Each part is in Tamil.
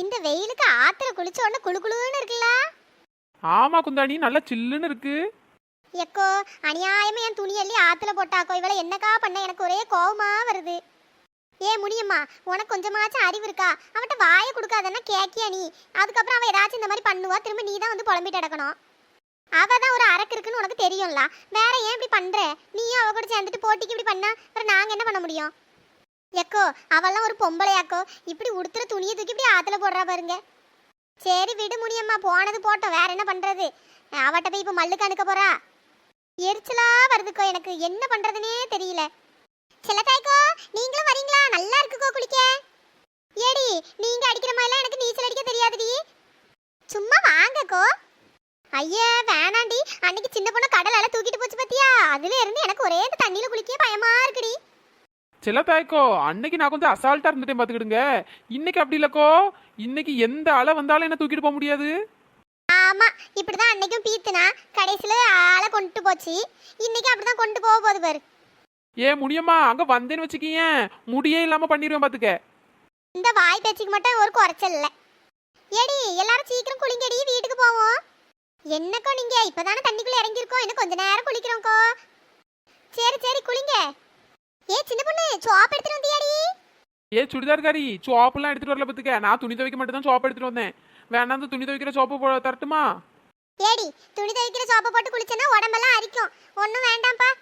இந்த வெயிலுக்கு ஆத்துல குளிச்ச உடனே குளு குளுன்னு இருக்குல்ல? ஆமா குந்தாணி நல்லா சில்லுன்னு இருக்கு. எக்கோ அநியாயமா என் துணி அள்ளி ஆத்துல போட்டாக்கோ இவளை என்னக்கா பண்ண? எனக்கு ஒரே கோவமா வருது. ஏ முடியுமா? உனக்கு கொஞ்சமாச்சும் அறிவு இருக்கா? அவன்கிட்ட வாயை கொடுக்காதன்னா கேக்கியா நீ? அதுக்கப்புறம் அவ ஏதாச்சும் இந்த மாதிரி பண்ணுவா? திரும்ப நீ தான் வந்து புலம்பிட்டு கிடக்கணும் அவ தான் ஒரு அரக்கு இருக்குன்னு உனக்கு தெரியும்ல? வேற ஏன் இப்படி பண்ற? நீயும் அவ கூட சேர்ந்துட்டு போட்டிக்கு இப்படி பண்ணா அப்புறம் நாங்க என்ன பண்ண முடியும்? எக்கோ அவெல்லாம் ஒரு பொம்பளையாக்கோ. இப்படி உடுத்துற துணியை தூக்கி இப்படி ஆத்துல போடுறா பாருங்க. சரி விடு முடியம்மா போனது போட்டோம். வேற என்ன பண்றது? அவட்ட போய் இப்ப மல்லுக்கு அனுக்க போறா? எரிச்சலா வருதுக்கோ எனக்கு. என்ன பண்றதுனே தெரியல. செல்லத்தாய்க்கோ நீங்களும் வரீங்களா? நல்லா இருக்குக்கோ குளிக்க. ஏடி நீங்க அடிக்கிற மாதிரிலாம் எனக்கு நீச்சல் அடிக்க தெரியாதுடி. சும்மா வாங்கக்கோ. ஐயா வேணாண்டி. அன்னைக்கு சின்ன பொண்ணு கடலால தூக்கிட்டு போச்சு பத்தியா? அதுல இருந்து எனக்கு ஒரே இந்த தண்ணியில குளிக்க பயமா இருக்குடி செல்லத்தாய்க்கோ அன்னைக்கு நான் கொஞ்சம் அசால்ட்டா இருந்துட்டேன் பாத்துக்கிடுங்க. இன்னைக்கு அப்படி இல்லக்கோ. இன்னைக்கு எந்த அலை வந்தாலும் என்ன தூக்கிட்டு போக முடியாது. ஆமா இப்படிதான் அன்னைக்கும் பீத்துனா கடைசியில ஆளை கொண்டு போச்சு. இன்னைக்கு அப்படிதான் கொண்டு போக போகுது பாரு. ஏ முடியுமா அங்க வந்தேன்னு வச்சுக்கீங்க. முடியே இல்லாம பண்ணிடுவேன் பாத்துக்க. இந்த வாய் பேச்சுக்கு மட்டும் ஒரு குறைச்சல் இல்ல. ஏடி எல்லாரும் சீக்கிரம் குளிங்கடி வீட்டுக்கு போவோம். என்னக்கோ நீங்க இப்பதானே தண்ணிக்குள்ள இறங்கியிருக்கோம். இன்னும் கொஞ்ச நேரம் குளிக்கிறோம்க்கோ. சரி சரி குளிங்க. ஏ சின்ன பொண்ணு சோப் எடுத்துட்டு வந்தியாடி? ஏ சுடிதார்காரி சோப்பெல்லாம் எடுத்துட்டு வரல பாத்துக்க. நான் துணி துவைக்க மட்டும் தான் சோப்பு எடுத்துட்டு வந்தேன். வேணா அந்த துணி துவைக்கிற சோப்பு போ- தரட்டுமா? ஏடி துணி துவைக்கிற சோப்பை போட்டு குளிச்சேன்னா உடம்பெல்லாம் அரிக்கும். ஒன்றும் வேண்டாம்ப்பா.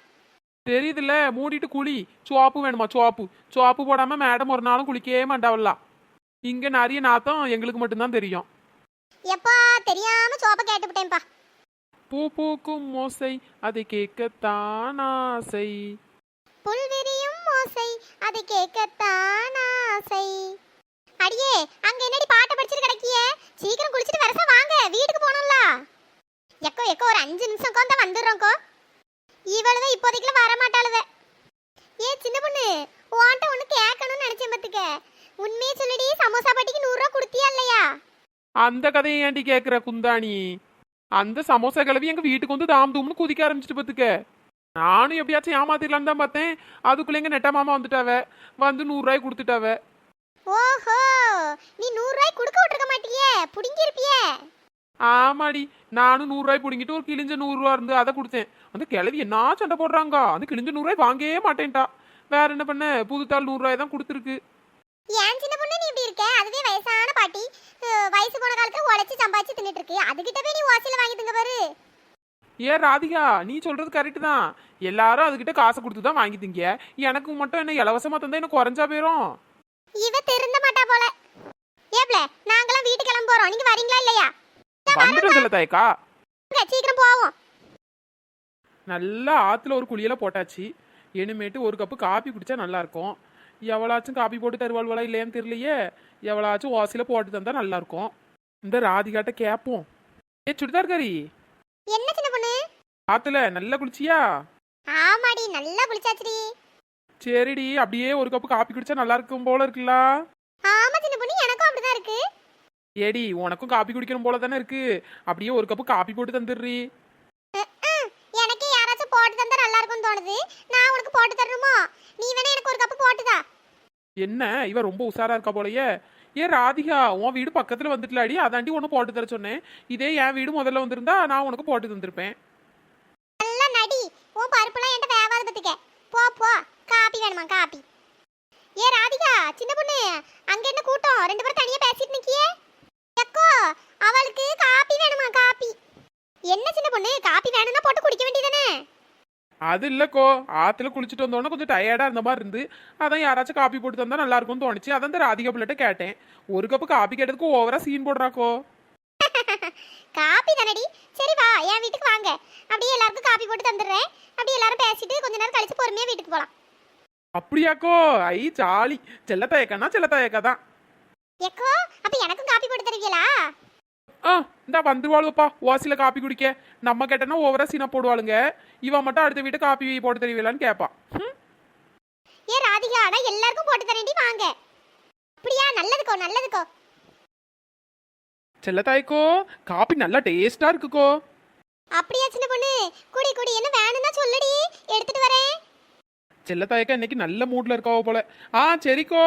தெரியுதுல்ல மூடிட்டு குளி. சோப்பு வேணுமா சோப்பு? சோப்பு போடாம மேடம் ஒரு நாளும் குளிக்கவே மாட்டாவல்லாம் இங்க நிறைய நாத்தம் எங்களுக்கு மட்டும்தான் தெரியும். எப்பா தெரியாம சோப்பை கேட்டுவிட்டேன்ப்பா பூ பூக்கும் மோசை அதை கேட்கத்தான் ஆசை. புல் விரியும் ஓசை அது கேட்கத்தான் ஆசை. அடியே அங்க என்னடி பாட்டை படிச்சிட்டு கிடக்கியே? சீக்கிரம் குளிச்சிட்டு வரச வாங்க வீட்டுக்கு போகணும்ல. எக்கோ எக்கோ ஒரு அஞ்சு நிமிஷம் தான் வந்துடுறோங்கோ இவளுதான் இப்போதைக்குல வர மாட்டாளுவ ஏ சின்ன பொண்ணு உன்ட்ட ஒண்ணு கேட்கணும்னு நினைச்சேன் பத்துக்க. உண்மையே சொல்லுடி சமோசா பாட்டிக்கு நூறு ரூபா கொடுத்தியா இல்லையா? அந்த கதையை ஏன்டி கேக்குற குந்தாணி? அந்த சமோசா கிளவி எங்க வீட்டுக்கு வந்து தாம் தூம்னு குதிக்க ஆரம்பிச்சிட்டு பாத்துக்க. நானும் எப்படியாச்சும் ஏமாத்திடலான்னு தான் பார்த்தேன். அதுக்குள்ள எங்க நெட்ட மாமா வந்துட்டாவ. வந்து நூறுரூவாய் கொடுத்துட்டாவ. ஓஹோ நீ நூறு ரூபாய் கொடுக்க விட்டுருக்க மாட்டியே புடுங்கி இருப்பியே ஆமாடி நானும் நூறுரூவாய் பிடிங்கிட்டு ஒரு கிழிஞ்ச நூறுரூவா இருந்து அதை கொடுத்தேன். அந்த கிளவி என்ன சண்டை போடுறாங்க? அந்த கிழிஞ்ச நூறுரூவாய் வாங்கவே மாட்டேன்ட்டா. வேற என்ன பண்ண? புதுத்தாள் நூறுரூவாய் தான் கொடுத்துருக்கு. ஏன் சின்ன பொண்ணு நீ இப்படி இருக்க? அதுவே வயசான பாட்டி. வயசு போன காலத்துல உழைச்சு சம்பாதிச்சு தின்னுட்டு இருக்கு. அதுகிட்ட போய் நீ ஓசில வாங்கி திங்க பாரு. ஏ ராதிகா நீ சொல்றது கரெக்டு தான். எல்லாரும் அதுகிட்ட காசை கொடுத்து தான் வாங்கி திங்க எனக்கு மட்டும் என்ன இலவசமா தந்தா என்ன குறைஞ்சா போயிரும்? இவ திருந்த மாட்டா போல. ஏப்ல நாங்களாம் வீட்டுக்கு கிளம்ப போறோம். நீங்க வரீங்களா இல்லையா? வந்துட்டு இல்ல தாய்க்கா சீக்கிரம் போவோம். நல்லா ஆத்துல ஒரு குளியல போட்டாச்சு. இனிமேட்டு ஒரு கப்பு காப்பி குடிச்சா நல்லா இருக்கும் எவ்வளாச்சும் காப்பி போட்டு தருவாள்வளா இல்லையான்னு தெரியலையே. எவ்வளாச்சும் ஓசையில போட்டு தந்தா நல்லா இருக்கும் இந்த ராதிகாட்ட கேட்போம் ஏ சுடிதார்காரி என்ன சின்ன பொண்ணு ஆத்துல நல்லா குளிச்சியா? ஆமாடி நல்லா குளிச்சாச்சுடி. சரிடி அப்படியே ஒரு கப்பு காப்பி குடிச்சா நல்லா இருக்கும் போல இருக்குல்ல? ஆமா சின்ன பொண்ணு எனக்கும் அப்படிதான் இருக்கு. ஏடி உனக்கும் காப்பி குடிக்கணும் போல தானே இருக்கு. அப்படியே ஒரு கப்பு காப்பி போட்டு தந்துடுறி. எனக்கு யாராச்சும் போட்டு தந்தா நல்லா இருக்கும்னு தோணுது. நான் உனக்கு போட்டு தரணுமோ? நீ வேணா எனக்கு ஒரு கப்பு போட்டுதா என்ன இவ ரொம்ப உஷாரா இருக்கா போலயே? ஏ ராதிகா உன் வீடு பக்கத்துல வந்துட்டுலாடி. அதாண்டி உன்னை போட்டு தர சொன்னேன். இதே என் வீடு முதல்ல வந்திருந்தா நான் உனக்கு போட்டு தந்திருப்பேன். அடி உன் பருப்புலாம் என்கிட்ட வேவாத பத்துக்க போ போ. காப்பி வேணுமா காப்பி. ஏ ராதிகா சின்ன பொண்ணு அங்க என்ன கூட்டம்? ரெண்டு பேரும் தனியா பேசிட்டு நிக்கியே? எக்கோ அவளுக்கு காப்பி வேணுமா காப்பி? என்ன சின்ன பொண்ணு காப்பி வேணும்னா போட்டு குடிக்க வேண்டியதானே? அது இல்லைக்கோ ஆற்றுல குளிச்சுட்டு வந்தோடனே கொஞ்சம் டயர்டாக இருந்த மாதிரி இருந்து அதான் யாராச்சும் காப்பி போட்டு தந்தால் நல்லா இருக்கும்னு தோணுச்சு. அதான் இந்த ராதிகா பிள்ளைகிட்ட கேட்டேன். ஒரு கப்பு காப்பி கேட்டதுக்கு ஓவராக சீன் போடுறாக்கோ. காப்பி தானடி? சரி வா என் வீட்டுக்கு வாங்க. அப்படியே எல்லாருக்கும் காப்பி போட்டு தந்துடுறேன். அப்படியே எல்லாரும் பேசிட்டு கொஞ்ச நேரம் கழிச்சு பொறுமையா வீட்டுக்கு போலாம். அப்படியாக்கோ? ஐ ஜாலி. செல்லத்தாயக்கன்னா செல்லத்தாயக்கா தான் எக்கோ அப்ப எனக்கும் காப்பி போட்டு தருவீங்களா? ஆ இந்த வந்துருவாளுப்பா ஓசில காப்பி குடிக்க. நம்ம கேட்டனா ஓவரா சீனா போடுவாளுங்க. இவன் மட்டும் அடுத்த வீட்டு காப்பி போட்டு தருவீங்களான்னு கேட்பான் ஏ ராதிகா ஆனா எல்லாருக்கும் போட்டு தரேன்டி வாங்க. அப்படியா நல்லதுக்கோ நல்லதுக்கோ. செல்லத்தாய்க்கோ? காப்பி நல்லா டேஸ்டா இருக்குக்கோ. அப்படியா சின்ன பொண்ணு? குடி குடி என்ன வேணும்னா சொல்லுடி. எடுத்துட்டு வரேன். செல்லத்தாயக்கா இன்னைக்கு நல்ல மூட்ல இருக்காவோ போல. ஆ சரிக்கோ.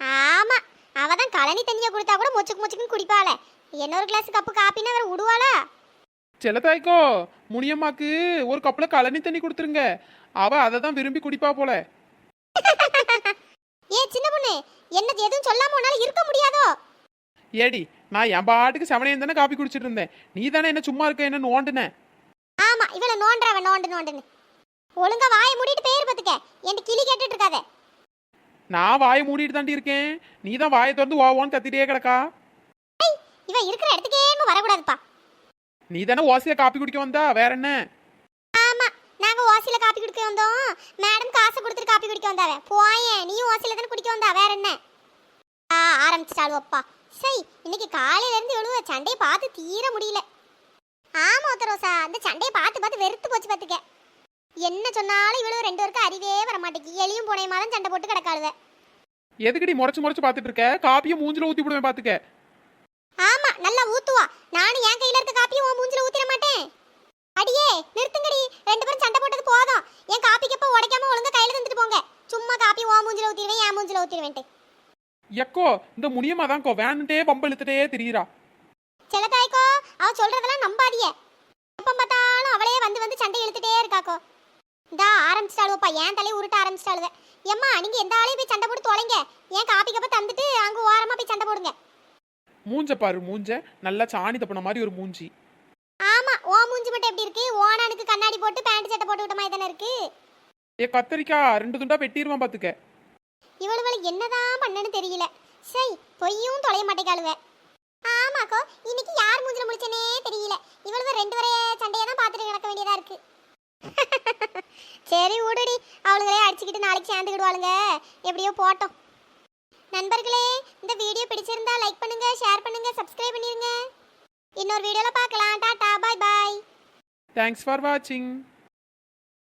ஆமா அவ தான் கழனி தண்ணியை கொடுத்தா கூட மொச்சுக்கு மொச்சுக்குன்னு குடிப்பாள. இன்னொரு கிளாஸ் கப்பு காப்பினா வேற விடுவாளா செல்லத்தாய்க்கோ முனியம்மாக்கு ஒரு கப்பில் கழனி தண்ணி கொடுத்துருங்க. அவ அதை தான் விரும்பி குடிப்பா போல. ஏ சின்ன பொண்ணு என்ன எதுவும் சொல்லாம உன்னால இருக்க முடியாதோ? ஏடி நான் என் பாட்டுக்கு செவனையன் தானே காப்பி குடிச்சிட்டு இருந்தேன். நீ தானே என்ன சும்மா இருக்க என்ன நோண்டுன? ஆமா இவள நோன்றவ நோண்டு நோண்டுன்னு. ஒழுங்கா வாயை மூடிட்டு பேர் பத்துக்க. என் கிளி கேட்டுட்டு இருக்காத நான் வாயை மூடிட்டு தாண்டி இருக்கேன். நீ தான் வாயை திறந்து ஓவோன்னு கத்திட்டே கிடக்கா? இவ இருக்கிற இடத்துக்கே வரக்கூடாதுப்பா. நீ தானே ஓசியில காப்பி குடிக்க வந்தா வேற என்ன? ஆமா நாங்க ஓசில காப்பி குடிக்க வந்தோம். மேடம் காசு கொடுத்துட்டு காப்பி குடிக்க வந்தாவே. போயேன் நீ ஓசில தானே குடிக்க வந்தா வேற என்ன? ஆ ஆரம்பிச்சிட்டாಳು அப்பா சரி இன்னைக்கு காலையில இருந்து எழுவ சண்டையை பார்த்து தீர முடியல. ஆமா ரோசா அந்த சண்டையை பார்த்து பார்த்து வெறுத்து போச்சு பார்த்துக்க. என்ன சொன்னாலும் இவ்வளவு ரெண்டு பேருக்கு அறிவே வர மாட்டேங்கி எலியும் புனையமா தான் சண்டை போட்டு கிடக்காளுவ. எதுக்குடி முறைச்சு முறைச்சு பார்த்துட்டு இருக்க? காப்பியை மூஞ்சில ஊத்தி விடுவேன் பாத்துக்க ஆமா நல்லா ஊத்துவா. நானும் என் கையில இருக்க காப்பியும் உன் மூஞ்சில ஊத்திட மாட்டேன். அடியே நிறுத்துங்கடி. ரெண்டு பேரும் சண்டை போட்டது போதும். என் காப்பி கப்ப உடைக்காம ஒழுங்கா கையில தந்துட்டு போங்க. சும்மா காப்பி உன் மூஞ்சில ஊத்திடுவேன் என் மூஞ்சில ஊத்திடுவேன்ட்டு. எக்கோ இந்த முனியம்மா தான்க்கோ வேணுன்ட்டே பம்பு இழுத்துட்டே திரியிறா. செல்லத்தாய்க்கோ அவ சொல்றதெல்லாம் நம்பாதியே எப்ப பார்த்தாலும் அவளே வந்து வந்து சண்டை இழுத்துட்டே இருக்காக்கோ. இந்தா ஆரம்பிச்சிட்டாளுவப்பா ஏன் தலையை உருட்ட ஆரம்பிச்சிட்டாளுவ. எம்மா நீங்க எந்த ஆளையும் போய் சண்டை போட்டு தொலைங்க. ஏன் காப்பி கப்ப தந்துட்டு அங்க ஓரமா போய் சண்டை போடுங்க. மூஞ்ச பாரு மூஞ்ச. நல்லா சாணி தப்புன மாதிரி ஒரு மூஞ்சி. ஆமா ஓ மூஞ்சி மட்டும் எப்படி இருக்கு? ஓனானுக்கு கண்ணாடி போட்டு பேண்ட் சட்டை போட்டு விட்ட மாதிரி தானே இருக்கு? ஏ கத்தரிக்கா ரெண்டு துண்டா வெட்டிடுவான் பாத்துக்க. இவளுவளை என்னதான் பண்ணனு தெரியல. சை பொய்யும் தொலைய மாட்டேங்காளுவ ஆமாக்கோ இன்னைக்கு யார் மூஞ்சில முடிச்சனே தெரியல. இவளுவ ரெண்டு வரைய சண்டையை தான் பார்த்துட்டு கிடக்க வேண்டியதா இருக்கு. சரி விடுடி. அவளுங்களே அடிச்சுக்கிட்டு நாளைக்கு சேர்ந்துக்கிடுவாளுங்க. எப்படியோ போட்டோம். நண்பர்களே இந்த வீடியோ பிடிச்சிருந்தா லைக் பண்ணுங்க ஷேர் பண்ணுங்க சப்ஸ்கிரைப் பண்ணிருங்க. இன்னொரு வீடியோல பார்க்கலாம். Tata bye bye thanks for வாட்சிங்